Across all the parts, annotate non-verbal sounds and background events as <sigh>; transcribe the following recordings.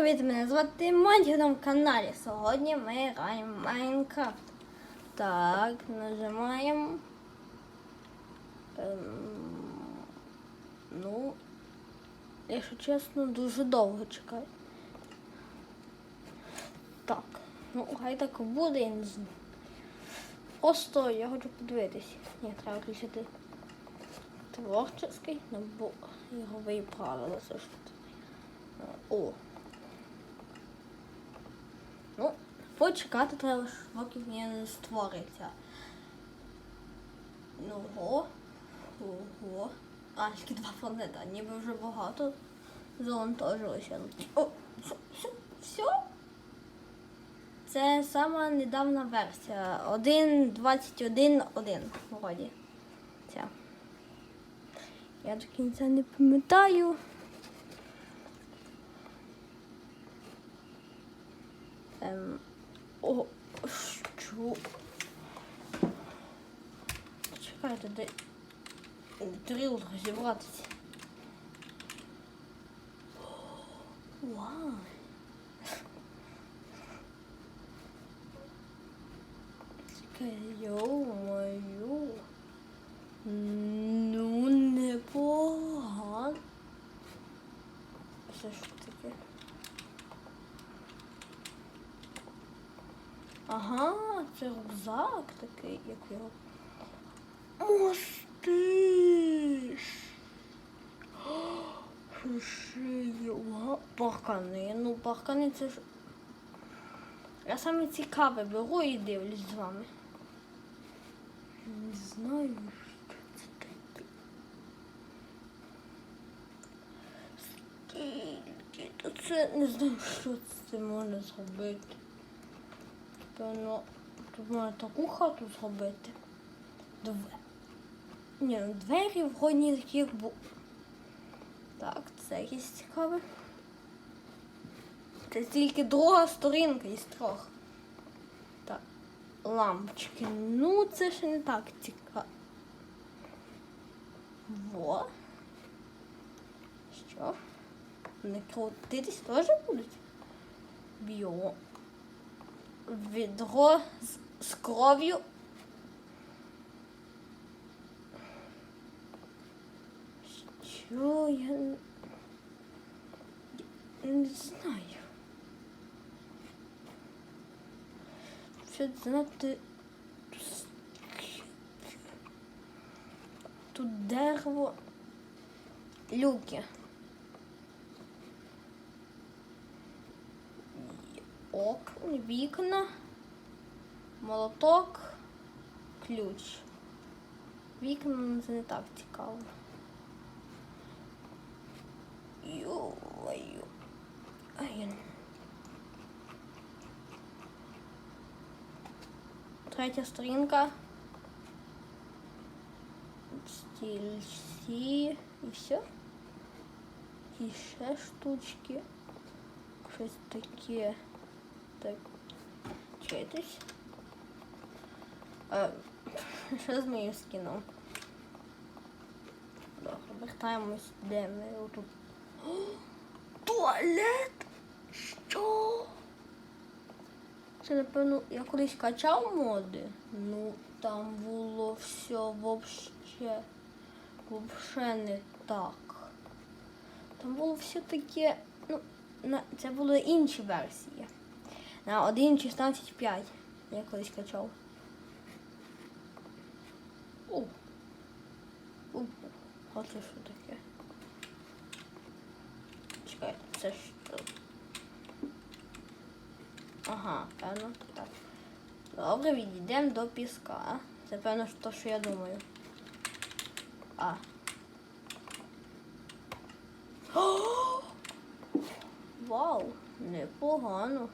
привіт! Мене звати Монті на каналі. Сьогодні ми граємо Майнкрафт. Так, нажимаємо. Ем, ну, якщо чесно, дуже довго чекаю. Так, ну хай так буде, я не знаю. Просто я хочу подивитись. Ні, треба включити творчий, ну бо ігрові правила. Це ж. О. Ну, почекати треба, ж, поки він створиться. Ну, ого. Ого. А, тільки два планета, ніби вже багато завантажилося. О, все, все, все. Це сама недавна версія. 1.21.1 вроді. Ця. Я до кінця не пам'ятаю. Ем, о, що? Чекайте, де дріл розібратися. Вау. Чекай, йо-моє. Ну, непогано. Це що таке? Ага, це рюкзак такий, як його. Мостиш! Шишею. Паркани. Ну, паркани це ж. Я саме цікаве беру і дивлюсь з вами. Не знаю, що це таке. Скільки? Це не знаю, що це можна зробити. Певно, тут можна таку хату зробити. Двері. Ні, ну двері вгодні такі, як бу. Так, це якесь цікаве. Це тільки друга сторінка із трьох. Так, лампочки. Ну, це ще не так цікаво. Во. Що? Не крутитись теж будуть? Біо відро з, кров'ю. Що я я не знаю. Що знати тут дерево люки. окна, вікна, молоток, ключ. Вікна це не так цікаво. Йо-йо. Ай. Третя сторінка. Стільці і все. І ще штучки. Щось таке. Так. А, <laughs> що з моїм скіном? Добре, вертаємось, де ми отут. <gasps> Туалет! Що? Це, напевно, я колись качав моди. Ну, там було все вообще, вообще не так. Там було все таке, ну, це були інші версії. На 1.16.5 я колись качав. О. О. А це що таке? Чекай, це що? Ага, певно, так. Добре, відійдемо до піска. Це певно те, що я думаю. А. <gasps> Вау, непогано.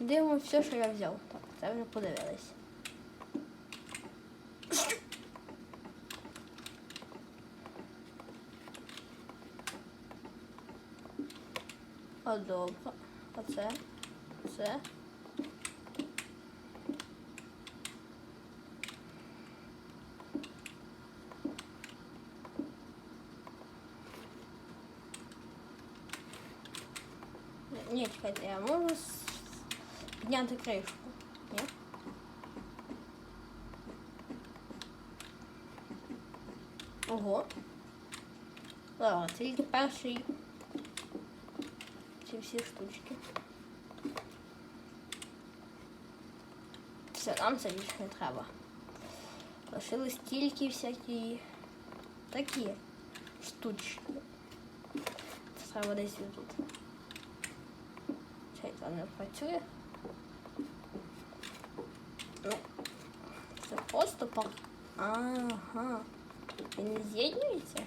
Дивимося все, що я взяв. Так, це вже подивились. А добре. А це? Ні, чекайте, я можу підняти кришку. Ні? Ого. Ладно, тільки перший. Ці всі штучки. Все, нам це більше не треба. Лишились тільки всякі такі штучки. Це треба десь тут. Цей там не працює. Ну, це пар. Ага. Він не з'єднується?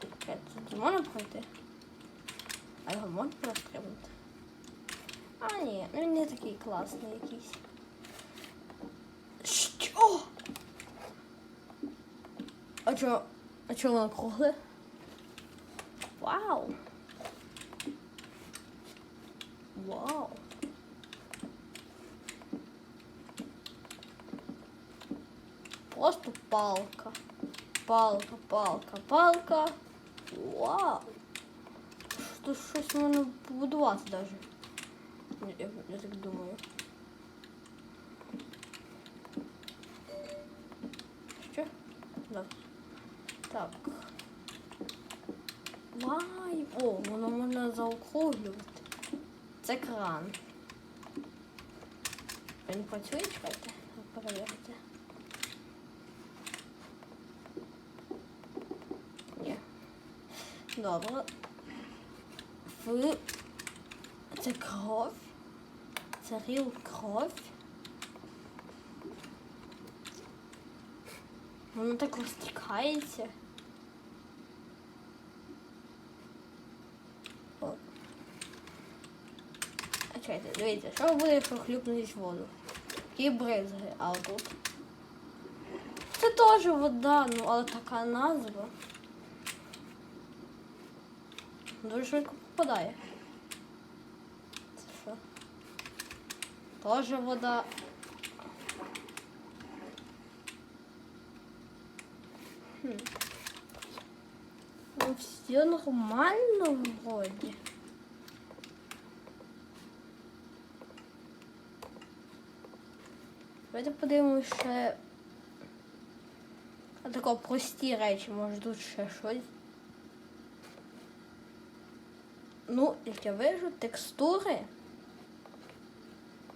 Чекайте, Тут можна пройти? А його можна розстрибнути? А, ні, ну не такий класний якийсь. Що? А чо? А чо воно кругле? Вау! Вау! Просто палка. Палка, палка, палка. Вау! Тут щось можна побудувати даже. Я, я так думаю. Що? Да. Так. Вай! О, воно можна заокруглювати. Це кран. Він працює, чекайте, перевірити. Ні. Добре. В... Це кров. Це ріл кров. Воно так розтікається. О. А чекайте, дивіться, що буде, якщо хлюпнутись в воду? І бризги, а тут. Це теж вода, ну але така назва. Дуже швидко попадає. Це що? Тоже вода. Хм. Ну, все нормально вроде. Давайте подивимось ще. А тако прості речі, може тут ще щось. Ну, як я вижу, текстури.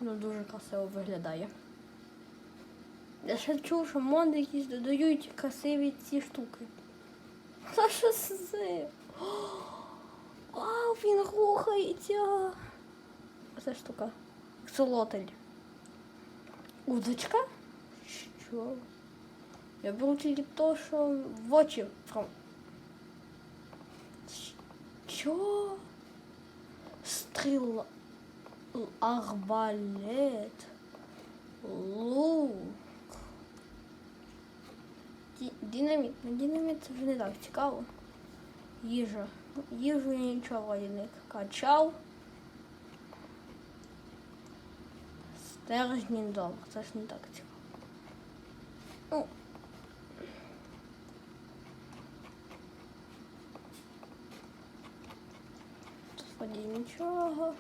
Ну, дуже красиво виглядає. Я ще чув, що моди якісь додають красиві ці штуки. Та що це? Вау, він рухається. Оце штука. Аксолотель. Удочка? Що? Я беру тільки то, що в очі. Що? Стріла. Л- Арбалет. Лук. Ді- Динаміт. Ну, динаміт це вже не так цікаво. Їжа. Ну, Їжу я нічого вроді не качав. Стержні добре, це ж не так цікаво. Господи, нічого.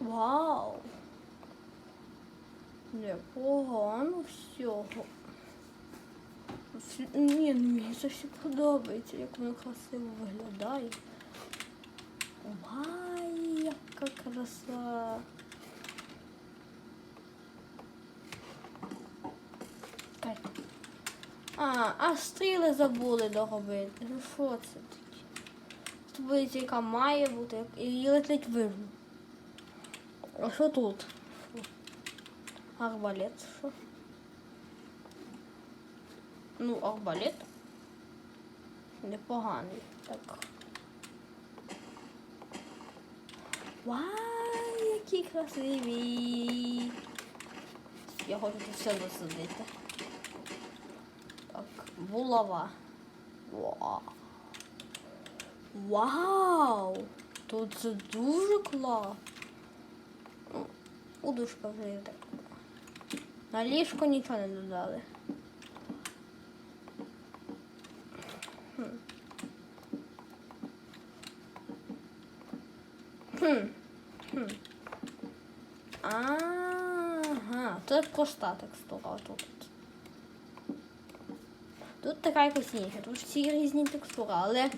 Вау! Непогано всього. Ні, ну мені це все подобається, як воно красиво виглядає. Вай, яка краса. А, а стріли забули доробити. Ну що це таке? Таблиця, яка має бути, і летить видно. А що тут? Арбалет, що? Ну, арбалет. Непоганий. Так. Вау, які красиві. Я хочу тут все засадити. Так, булава. Вау. Вау! Тут це дуже класно. Ну, Удушка вже так. На ліжко нічого не додали. Хм. Хм. Хм. Ага, це проста текстура тут. Тут така якось інша, тут всі різні текстури, але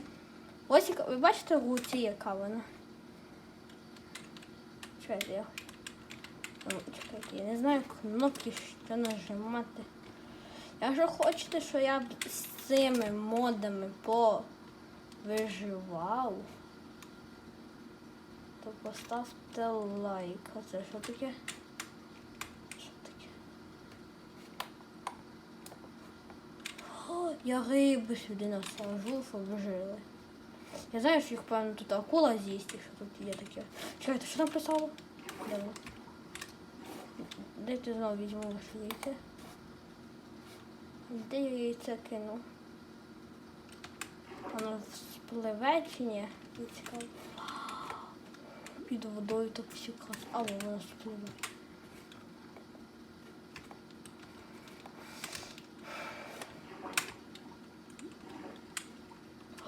ось ви бачите в руці, яка вона. Чекайте, я. Ну, чекайте, я не знаю кнопки, що нажимати. Якщо хочете, що я б з цими модами повиживав, то поставте лайк. А це що таке? Що таке? О, я риби сюди насажу, щоб жили. Я знаю, що їх, певно, тут акула з'їсть, і що тут є таке. Чекайте, що там писало? Дайте знову візьму ваше яйце. Де я яйце кину? Воно спливе чи ні? Цікаво. Під водою так всі крас. А, во, воно спливе.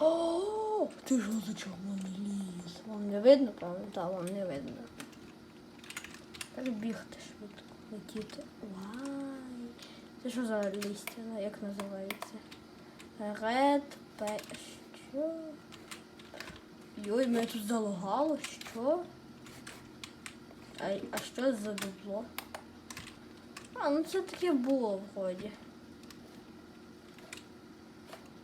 О, ти що за червоний ліс? Вам не видно, певно? Так, вам не видно. Треба бігти швидко, летіти. Вай. Це що за листя? Як називається? Ред пе... Що? Йой, мене тут залагало, що? А, а що за дупло? А, ну це таке було вроді.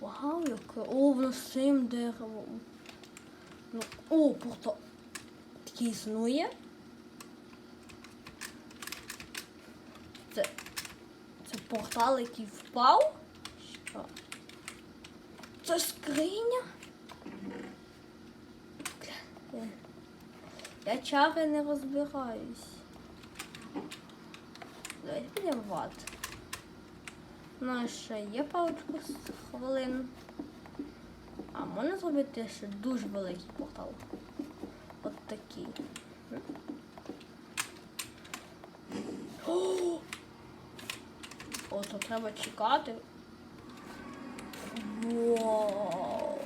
Вау, яке. Воно з цим деревом. Ну, о, портал. Такий існує. Це, це портал, який впав? Що? Це скриня? Я чари не розбираюсь. Давайте підемо в ад. У нас ще є парочку з хвилин. А можна зробити ще дуже великий портал. От такий. О! То треба чекати. Вау!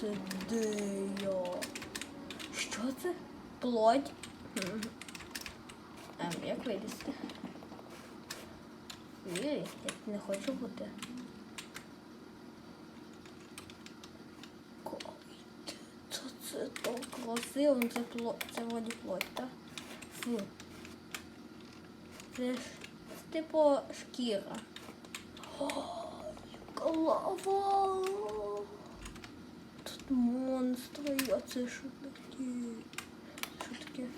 Це де? Що це? Плоть? Ем, як вилізти? Ні, я не хочу бути. Це, це так красиво, це плоть, це вроді плоть, так? Фу. Це ж типу шкіра. Яка лава. Тут монстри, а це що таке? Що таке?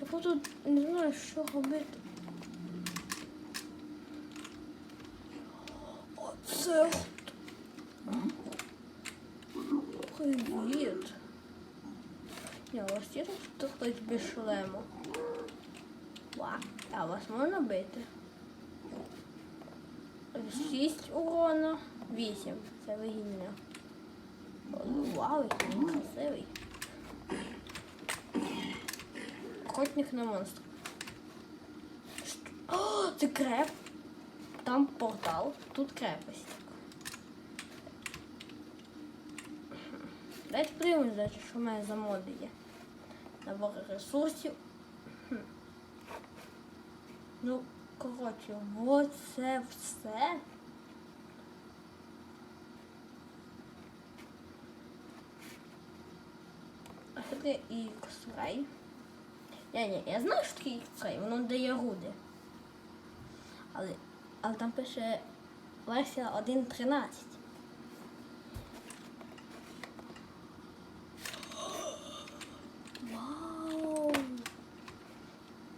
Я просто не знаю, що робити. Хто? Привіт. Я вас є тут хтось без шлему? Ва, а вас можна бити? Шість урона, вісім. Це вигідно. Вау, який красивий. Охотник на монстр. О, це креп. Там портал, тут крепость. Давайте подивимось, значить, що в мене за моди є. Набор ресурсів. Ну, коротше, оце все. А таке X-Ray? Я, ні, я знаю, що таке X-Ray, воно дає руди. Але, але там пише версія 1.13. Вау!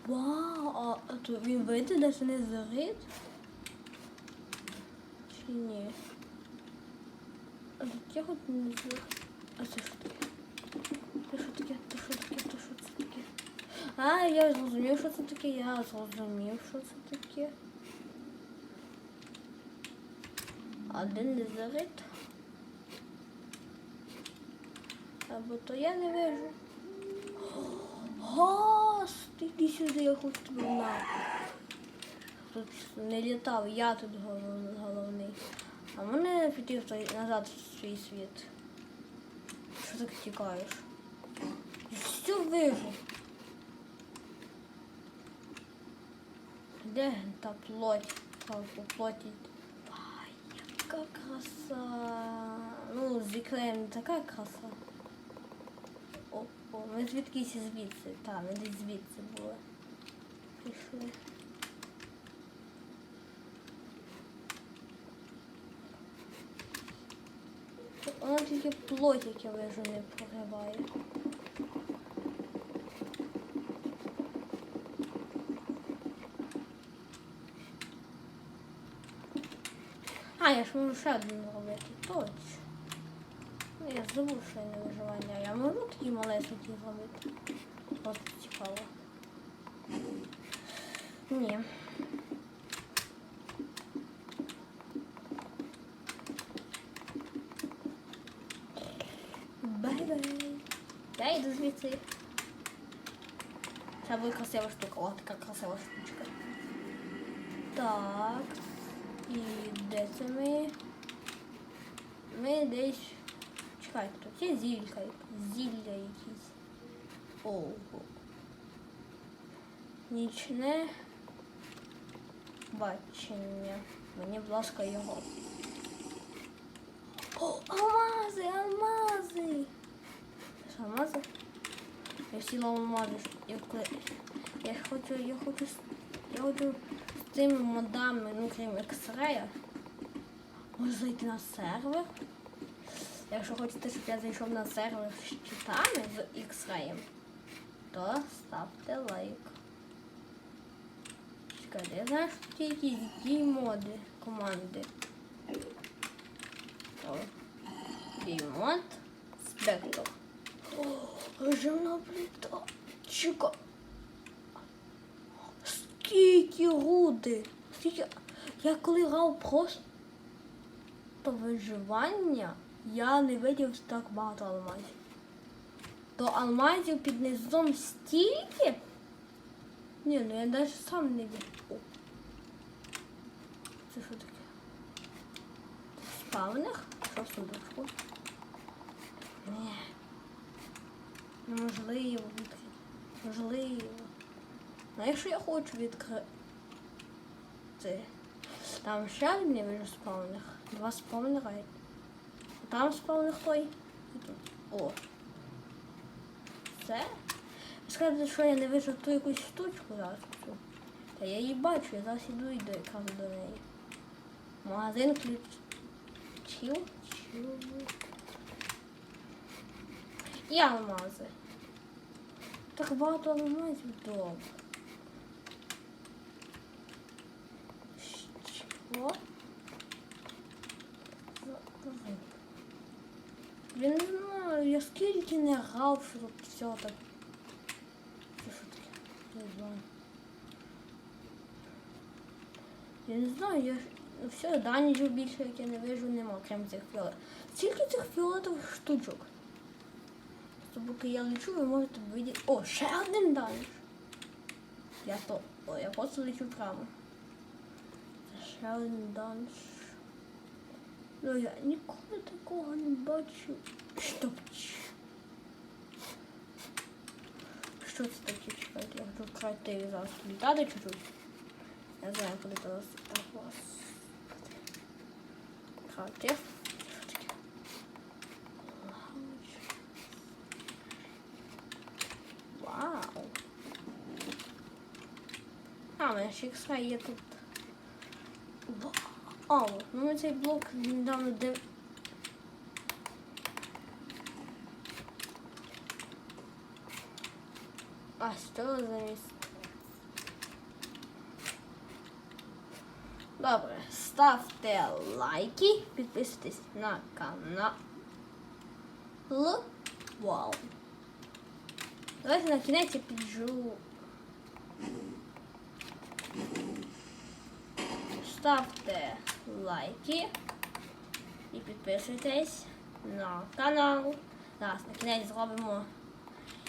Вау! А, то він вийде, де це не зарит? Чи ні? А я хоч не зарит. А це що таке? Це що таке? Це що таке? Це що це таке? А, я зрозумів, що це таке. Я зрозумів, що це таке. Один не зарит. Або то я не вижу. Газ, ти йди сюди, я хочу тебе знати. Тут не літав, я тут голов- головний. А мене той назад в свій світ. Що так тікаєш? Всю вижу. Де та плоть? Та по плоті. Ай, яка краса. Ну, з ікрею не така краса. О, о, ми звідкись звідси. Так, ми десь звідси були. Пішли. Вона тільки я вижу, не прориває. А, я ж можу ще один робити, точно. Ну, я забув, що я не виживання. Я можу такі малесенькі зробити. Просто цікаво. Ні. Бай-бай. Я йду звідси. Це буде красива штука. О, така красива штучка. Так. І де це ми? Ми десь. Чекайте, тут є зілька. Зілля якісь. Ого. Нічне бачення. Мені, будь ласка, його. О, алмази, алмази! Це алмази? Я всі алмази. Я, я хочу, я хочу, я хочу з цими модами, ну крім X-Ray, можу зайти на сервер. Якщо хочете, щоб я зайшов на сервер з читами з X-Ray, то ставте лайк. Чекайте, я знаю, що якісь дій-моди команди. О, Дімон Спектр. О, режимна плита. Чека. Скільки руди. Скільки. Я коли грав просто виживання, я не видів так багато алмазів. То алмазів під низом стільки? Ні, ну я навіть сам не від. О. Це що таке? Спавних? Що сундучку? Ні. Неможливо відкрити. Можливо. А якщо я хочу відкрити. Там ще я вижу спавних. Два спавнера. Там спавних той. І тут. О. Це? Сказати, що я не вижу ту якусь штучку зараз. Та я її бачу, я зараз іду до якраз до неї. Магазин ключ. Чил? Чил. І алмази. Так багато алмазів добре. Що? Я не знаю, я скільки не грав, що тут так. Це що таке? Не знаю. Я не знаю, я ну, все, даніжів більше, як я не вижу, нема, крім цих фіолет. Скільки цих фіолетових штучок? Тобто, поки я лечу, ви можете видіти. О, ще один даніж. Я то. О, я просто лечу прямо. Данж. Ну я ніколи такого не бачу. Стоп. Що це таке? Чекайте, я хочу крати зараз літати чуть-чуть. Я знаю, зараз так вас. Крати. Що. Вау. А, у мене ще є тут. Вау. Ну цей блок недавно див... А що замість? Добре, ставте лайки, підписуйтесь на канал. Вау. Давайте на кінець я піджу. Ставте лайки і підписуйтесь на канал. Зараз на кінець зробимо.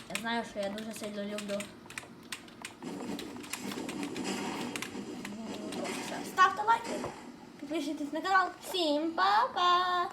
Я знаю, що я дуже сильно люблю. Ставте лайки, підписуйтесь на канал. Всім па-па!